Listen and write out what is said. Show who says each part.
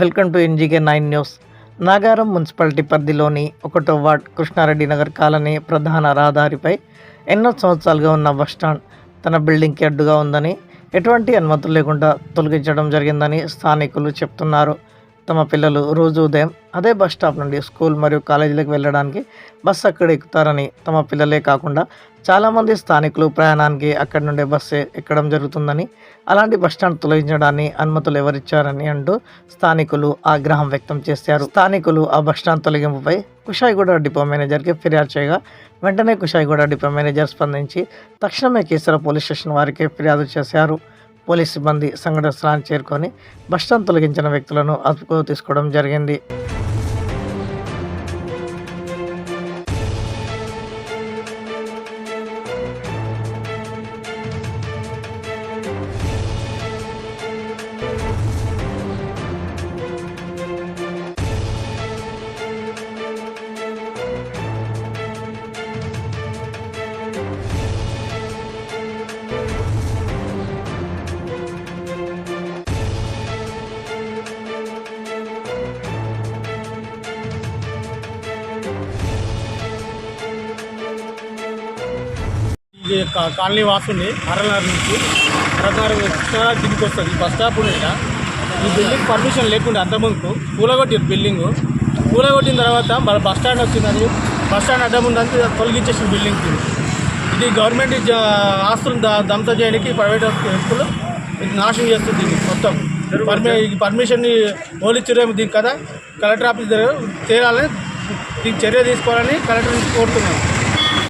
Speaker 1: Welcome to NGK nine news. Nagaram municipality పరిధిలోని ఒకటో ward Krishna Reddy Nagar colony ప్రధాన రహదారిపై ఎన్నో సంవత్సరాలుగా ఉన్న బస్టాండ్ తన బిల్డింగ్కి అడ్డుగా ఉందని ఎటువంటి అనుమతులు లేకుండా తొలగించడం జరిగిందని స్థానికులు చెప్తున్నారు. తమ పిల్లలు రోజు ఉదయం అదే బస్ స్టాప్ నుండి స్కూల్ మరియు కాలేజీలకు వెళ్ళడానికి బస్సు అక్కడ ఎక్కుతారని తమ పిల్లలే కాకుండా చాలామంది స్థానికులు ప్రయాణానికి అక్కడి నుండే బస్సు ఎక్కడం జరుగుతుందని అలాంటి బస్ స్టాండ్ తొలగించడాన్ని అనుమతులు ఎవరిచ్చారని అంటూ స్థానికులు ఆగ్రహం వ్యక్తం చేశారు. స్థానికులు ఆ బస్ స్టాండ్ తొలగింపుపై కుషాయిగూడ డిపో మేనేజర్కి ఫిర్యాదు చేయగా వెంటనే కుషాయిగూడ డిపో మేనేజర్ స్పందించి తక్షణమే కేసర పోలీస్ స్టేషన్ వారికి ఫిర్యాదు చేశారు. పోలీస్ సిబ్బంది సంఘటన స్థలానికి చేరుకొని బస్టాండ్ తొలగించిన వ్యక్తులను అదుపుకు తీసుకోవడం జరిగింది.
Speaker 2: కాలనీ వాసుని అరనగర్ నుంచి. అరనగర్ కృష్ణారావు దిగుకి వస్తుంది. బస్ స్టాప్ ఉండేట ఈ బిల్డింగ్ పర్మిషన్ లేకుండా అంతకుముందుకు కూలగొట్టారు బిల్డింగ్. కూలగొట్టిన తర్వాత మన బస్ స్టాండ్ వచ్చిందని బస్ స్టాండ్ అడ్డం ఉందని తొలగించేసిన బిల్డింగ్ ఇది. గవర్నమెంట్ ఆస్తులను ద- దంత చేయడానికి ప్రైవేట్ వ్యక్తులు ఇది నాశనం చేస్తుంది దీన్ని మొత్తం. పర్మి ఈ పర్మిషన్ని ఓలిచ్చిరేమో దీనికి కదా కలెక్టర్ ఆఫీస్ దగ్గర తేలాలని దీనికి చర్య తీసుకోవాలని కలెక్టర్ నుంచి కోరుతున్నాను